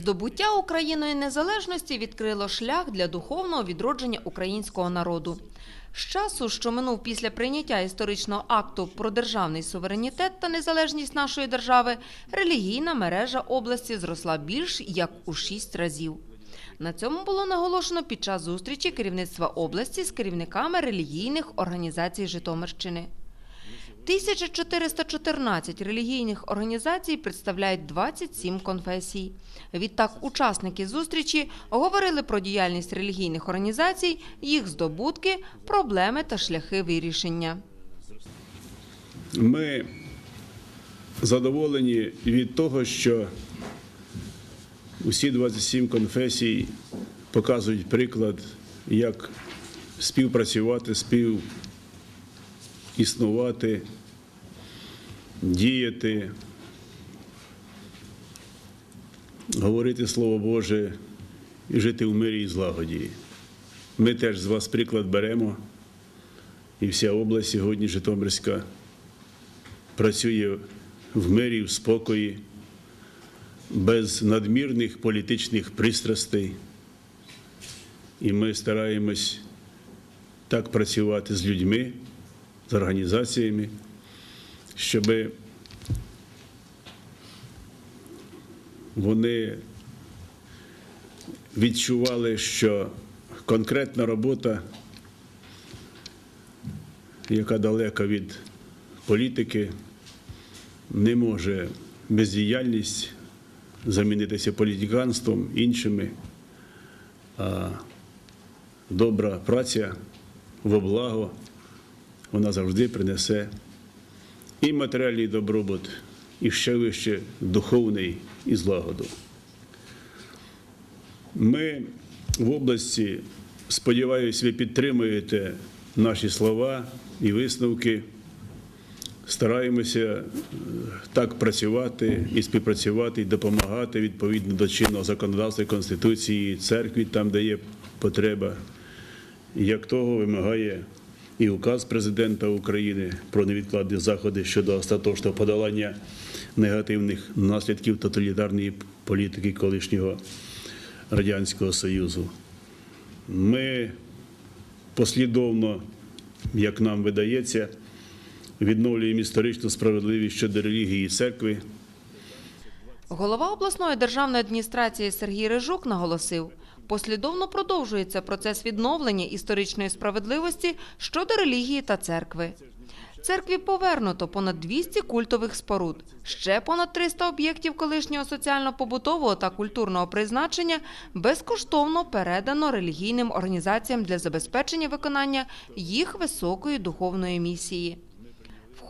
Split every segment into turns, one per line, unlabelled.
Здобуття Україною незалежності відкрило шлях для духовного відродження українського народу. З часу, що минув після прийняття історичного акту про державний суверенітет та незалежність нашої держави, релігійна мережа області зросла більш як у шість разів. На цьому було наголошено під час зустрічі керівництва області з керівниками релігійних організацій Житомирщини. 1414 релігійних організацій представляють 27 конфесій. Відтак, учасники зустрічі говорили про діяльність релігійних організацій, їх здобутки, проблеми та шляхи вирішення.
Ми задоволені від того, що усі 27 конфесій показують приклад, як співпрацювати, співіснувати, діяти, говорити Слово Боже і жити в мирі і злагоді. Ми теж з вас приклад беремо, і вся область сьогодні Житомирська працює в мирі, в спокої, без надмірних політичних пристрастей. І ми стараємось так працювати з людьми, з організаціями, щоб вони відчували, що конкретна робота, яка далека від політики, не може бездіяльність замінитися політиканством іншими, а добра праця во благо, вона завжди принесе і матеріальний добробут, і ще вище духовний і злагоду. Ми в області, сподіваюся, ви підтримуєте наші слова і висновки. Стараємося е, так працювати і співпрацювати, і допомагати відповідно до чинного законодавства, Конституції, церкві, там, де є потреба. Як того вимагає і указ президента України про невідкладні заходи щодо остаточного подолання негативних наслідків тоталітарної політики колишнього Радянського Союзу. Ми послідовно, як нам видається, відновлюємо історичну справедливість щодо релігії і церкви.
Голова обласної державної адміністрації Сергій Рижук наголосив, послідовно продовжується процес відновлення історичної справедливості щодо релігії та церкви. Церкві повернуто понад 200 культових споруд, ще понад 300 об'єктів колишнього соціально-побутового та культурного призначення безкоштовно передано релігійним організаціям для забезпечення виконання їх високої духовної місії.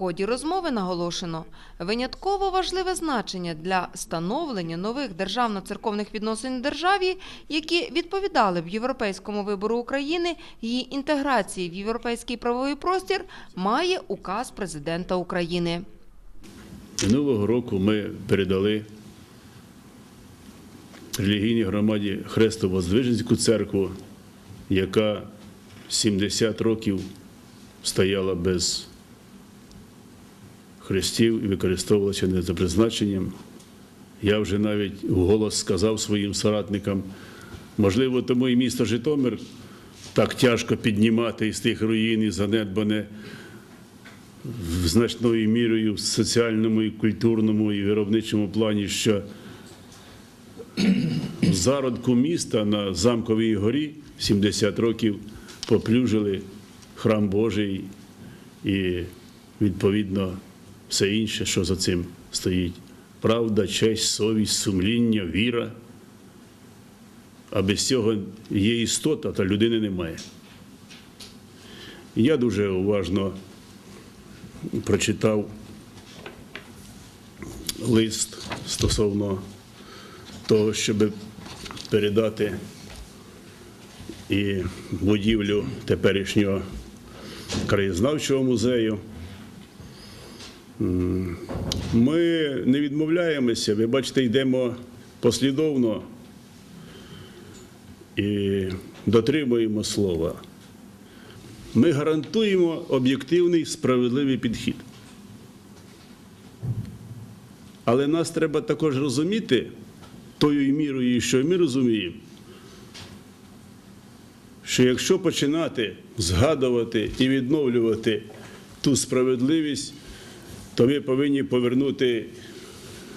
Ході розмови наголошено, винятково важливе значення для становлення нових державно-церковних відносин державі, які відповідали б європейському вибору України, її інтеграції в європейський правовий простір, має указ президента України.
Минулого року ми передали релігійній громаді Хрестово-Воздвиженську церкву, яка 70 років стояла без хрестів і використовувалася не за призначенням. Я вже навіть вголос сказав своїм соратникам, можливо, тому і місто Житомир так тяжко піднімати із тих руїн і занедбане значною мірою в соціальному, і культурному і виробничому плані, що в зародку міста на Замковій горі 70 років поплюжили храм Божий і відповідно все інше, що за цим стоїть. Правда, честь, совість, сумління, віра. А без цього є істота, та людини немає. Я дуже уважно прочитав лист стосовно того, щоб передати і будівлю теперішнього краєзнавчого музею. Ми не відмовляємося, ви бачите, йдемо послідовно і дотримуємо слова. Ми гарантуємо об'єктивний справедливий підхід. Але нас треба також розуміти, тою мірою, що ми розуміємо, що якщо починати згадувати і відновлювати ту справедливість, то ми повинні повернути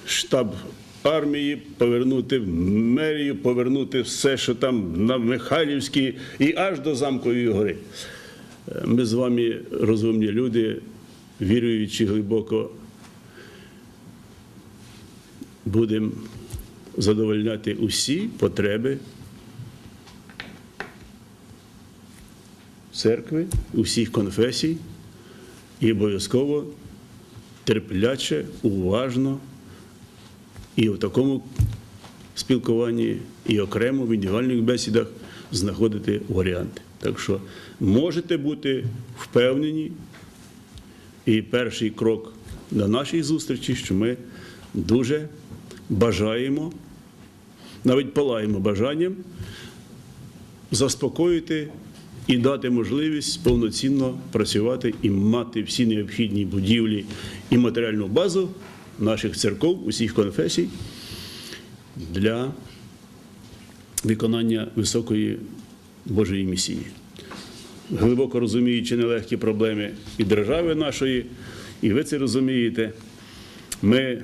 штаб армії, повернути мерію, повернути все, що там на Михайлівській і аж до Замкової гори. Е, Ми з вами розумні люди, віруючи глибоко, будемо задовольняти усі потреби церкви, усіх конфесій і обов'язково терпляче, уважно і в такому спілкуванні, і окремо в індивідуальних бесідах знаходити варіанти. Так що можете бути впевнені, і перший крок на нашій зустрічі, що ми дуже бажаємо, навіть палаємо бажанням заспокоїти і дати можливість повноцінно працювати і мати всі необхідні будівлі і матеріальну базу наших церков, усіх конфесій для виконання високої Божої місії. Глибоко розуміючи нелегкі проблеми і держави нашої, і ви це розумієте, ми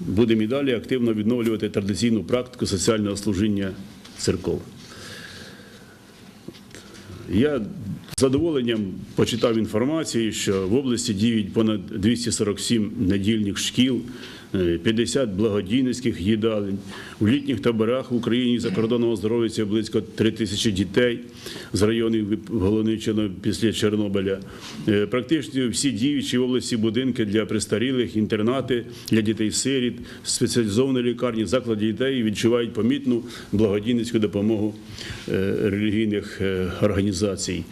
будемо і далі активно відновлювати традиційну практику соціального служіння церков. Я задоволенням почитав інформацію, що в області діють понад 247 недільних шкіл, е, 50 благодійницьких їдалень. У літніх таборах в Україні за кордоном оздоровиться близько 3 тисячі дітей з районів Голоничина після Чорнобиля. Е, Практично всі діючі в області будинки для престарілих, інтернати для дітей-сиріт, спеціалізовані лікарні, заклади дітей відчувають помітну благодійницьку допомогу е, релігійних е, організацій.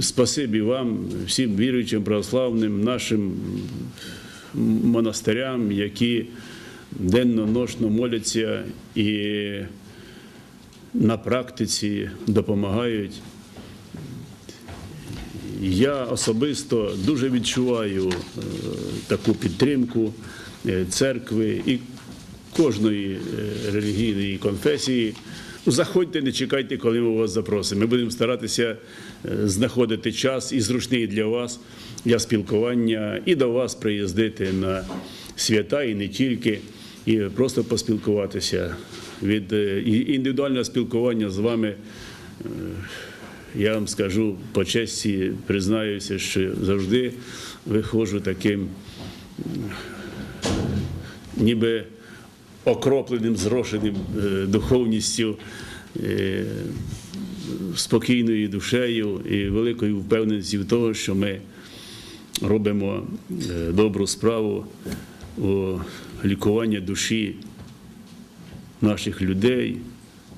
Спасибі вам, всім віруючим православним, нашим монастирям, які денно-ношно моляться і на практиці допомагають. Я особисто дуже відчуваю е, таку підтримку е, церкви і кожної е, релігійної конфесії. Ну, Заходьте, не чекайте, коли ми вас запросимо. Ми будемо старатися е, знаходити час і зручний для вас для спілкування, і до вас приїздити на свята, і не тільки, і просто поспілкуватися. Від е, індивідуального спілкування з вами е, я вам скажу по честі, признаюся, що завжди виходжу таким ніби окропленим, зрошеним е, духовністю, е, спокійною душею і великою впевненістю в того, що ми робимо е, добру справу у лікуванні душі наших людей,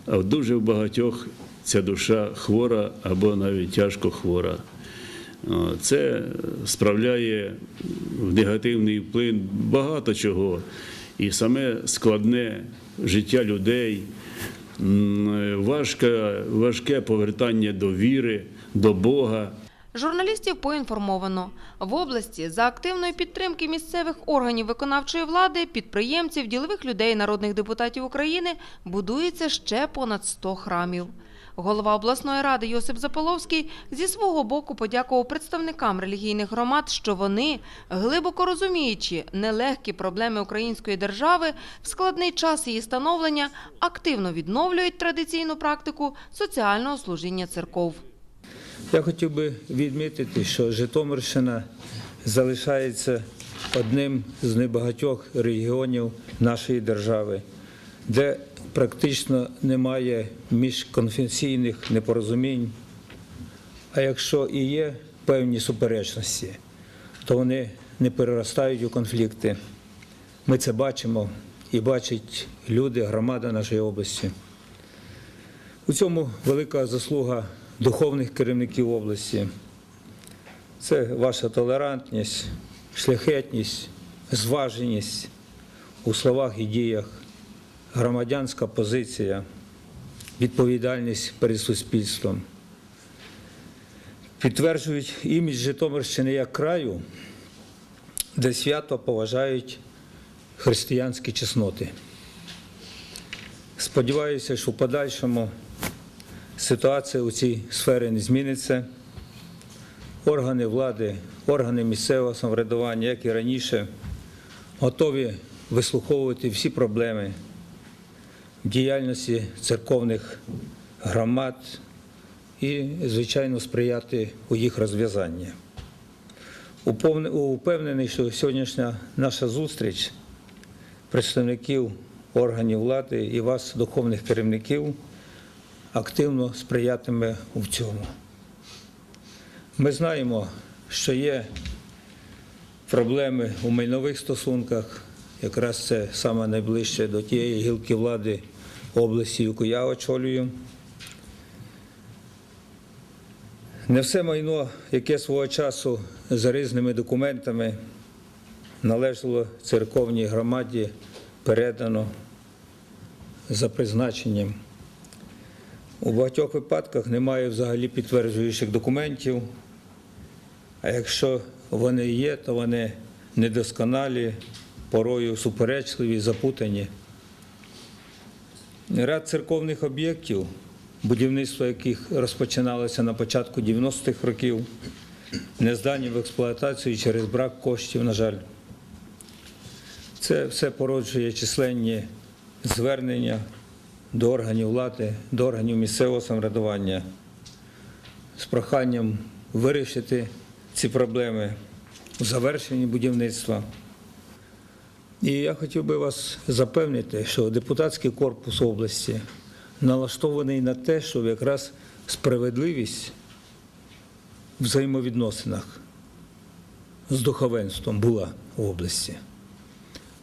а в дуже в багатьох ця душа хвора або навіть тяжко хвора. Це справляє в негативний вплив багато чого. І саме складне життя людей, важке, важке повертання до віри, до Бога.
Журналістів поінформовано. В області за активної підтримки місцевих органів виконавчої влади, підприємців, ділових людей, народних депутатів України будується ще понад 100 храмів. Голова обласної ради Йосип Заполовський зі свого боку подякував представникам релігійних громад, що вони, глибоко розуміючи нелегкі проблеми української держави, в складний час її становлення активно відновлюють традиційну практику соціального служіння церков.
Я хотів би відмітити, що Житомирщина залишається одним з небагатьох регіонів нашої держави, де практично немає міжконфесійних непорозумінь. А якщо і є певні суперечності, то вони не переростають у конфлікти. Ми це бачимо і бачать люди, громада нашої області. У цьому велика заслуга духовних керівників області. Це ваша толерантність, шляхетність, зваженість у словах і діях, громадянська позиція, відповідальність перед суспільством. Підтверджують імідж Житомирщини як краю, де свято поважають християнські чесноти. Сподіваюся, що в подальшому ситуація у цій сфері не зміниться. Органи влади, органи місцевого самоврядування, як і раніше, готові вислуховувати всі проблеми діяльності церковних громад і, звичайно, сприяти у їх розв'язанні. Упевнений, що сьогоднішня наша зустріч представників органів влади і вас, духовних керівників, активно сприятиме в цьому. Ми знаємо, що є проблеми у майнових стосунках, якраз це саме найближче до тієї гілки влади області, яку я очолюю. Не все майно, яке свого часу за різними документами належало церковній громаді, передано за призначенням. У багатьох випадках немає взагалі підтверджуючих документів, а якщо вони є, то вони недосконалі, порою суперечливі, запутані. Ряд церковних об'єктів, будівництво яких розпочиналося на початку 90-х років, не здані в експлуатацію через брак коштів, на жаль. Це все породжує численні звернення до органів влади, до органів місцевого самоврядування з проханням вирішити ці проблеми у завершенні будівництва. І я хотів би вас запевнити, що депутатський корпус області налаштований на те, щоб якраз справедливість в взаємовідносинах з духовенством була в області.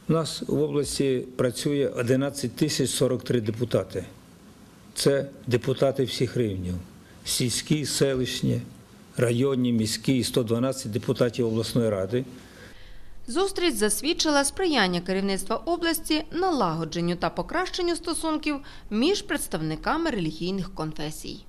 У нас в області працює 11 тисяч 43 депутати. Це депутати всіх рівнів: сільські, селищні, районні, міські і 112 депутатів обласної ради.
Зустріч засвідчила сприяння керівництва області налагодженню та покращенню стосунків між представниками релігійних конфесій.